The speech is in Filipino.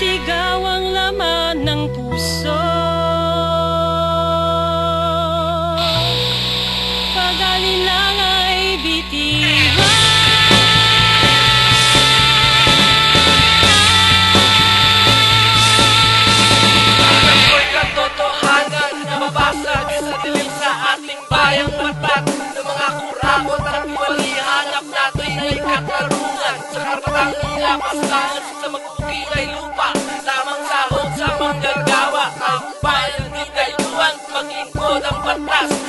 Sigaw ang laman ng puso. Pagaling lang ay bitiwan Alam ko'y katotohanan na mabasag sa dilim sa ating bayang matat ng mga kurakot at mali hanap natin ay katarungan. Sa karapatang ilapasangan sa magpukilay lupa sa manggagawa Ang